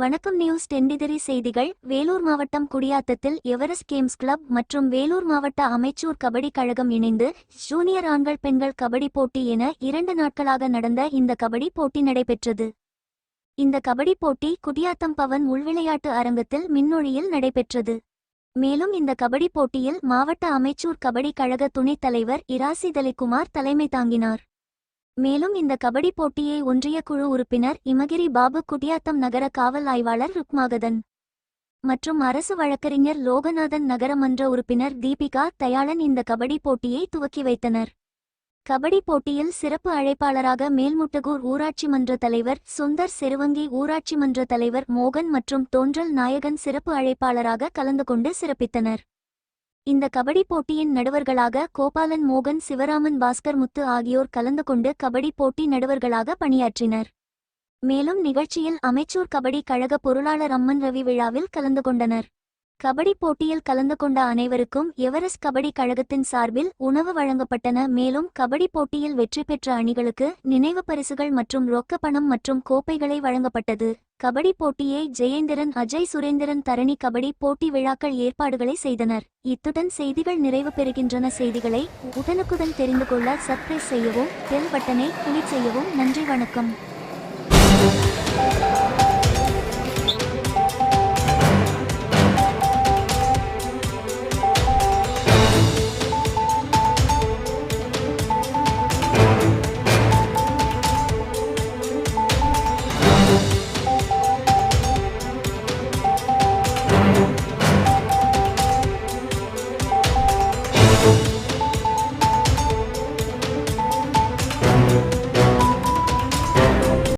வணக்கம் நியூஸ் டெண்டிதிரி செய்திகள். வேலூர் மாவட்டம் குடியாத்தத்தில் எவரெஸ்ட் கேம்ஸ் கிளப் மற்றும் வேலூர் மாவட்ட அமைச்சூர் கபடி கழகம் இணைந்து ஜூனியர் ஆண்கள் பெண்கள் கபடி போட்டி என இரண்டு நாட்களாக நடந்த இந்த கபடி போட்டி நடைபெற்றது. இந்த கபடி போட்டி குடியாத்தம் பவன் உள்விளையாட்டு அரங்கத்தில் மின்னொழியில் நடைபெற்றது. மேலும் இந்த கபடி போட்டியில் மாவட்ட அமைச்சூர் கபடி கழக துணைத் தலைவர் இராசி தலிக்குமார் தலைமை தாங்கினார். மேலும் இந்த கபடி போட்டியை ஒன்றிய குழு உறுப்பினர் இமகிரி பாபு குடியாத்தம் நகர காவல் ஆய்வாளர் ருக்மாகதன் மற்றும் அரசு வழக்கறிஞர் லோகநாதன் நகரமன்ற உறுப்பினர் தீபிகா தயாளன் இந்த கபடி போட்டியை துவக்கி வைத்தனர். கபடி போட்டியில் சிறப்பு அழைப்பாளராக மேல்முட்டகூர் ஊராட்சி மன்ற தலைவர் சுந்தர் செருவங்கி ஊராட்சி மன்ற தலைவர் மோகன் மற்றும் தோன்றல் நாயகன் சிறப்பு அழைப்பாளராக கலந்து கொண்டு சிறப்பித்தனர். இந்த கபடி போட்டியின் நடுவர்களாக கோபாலன் மோகன் சிவராமன் பாஸ்கர் முத்து ஆகியோர் கலந்து கொண்டு கபடி போட்டி நடுவர்களாக பணியாற்றினர். மேலும் நிகழ்ச்சியில் அமைச்சூர் கபடி கழக பொருளாளர் அம்மன் ரவி விழாவில் கலந்து கொண்டனர். கபடி போட்டியில் கலந்து கொண்ட அனைவருக்கும் எவரெஸ்ட் கபடி கழகத்தின் சார்பில் உணவு வழங்கப்பட்டன. மேலும் கபடி போட்டியில் வெற்றி பெற்ற அணிகளுக்கு நினைவு பரிசுகள் மற்றும் ரொக்க பணம் மற்றும் கோப்பைகளை வழங்கப்பட்டது. கபடி போட்டியை ஜெயேந்திரன் அஜய் சுரேந்திரன் தரணி கபடி போட்டி விழாக்கள் ஏற்பாடுகளை செய்தனர். இத்துடன் செய்திகள் நிறைவு பெறுகின்றன. செய்திகளை உடனுக்குடன் தெரிந்து கொள்ள சப்ஸ்கிரைப் செய்யவும் பெல் பட்டனை கிளிக் செய்யவும் நன்றி வணக்கம்.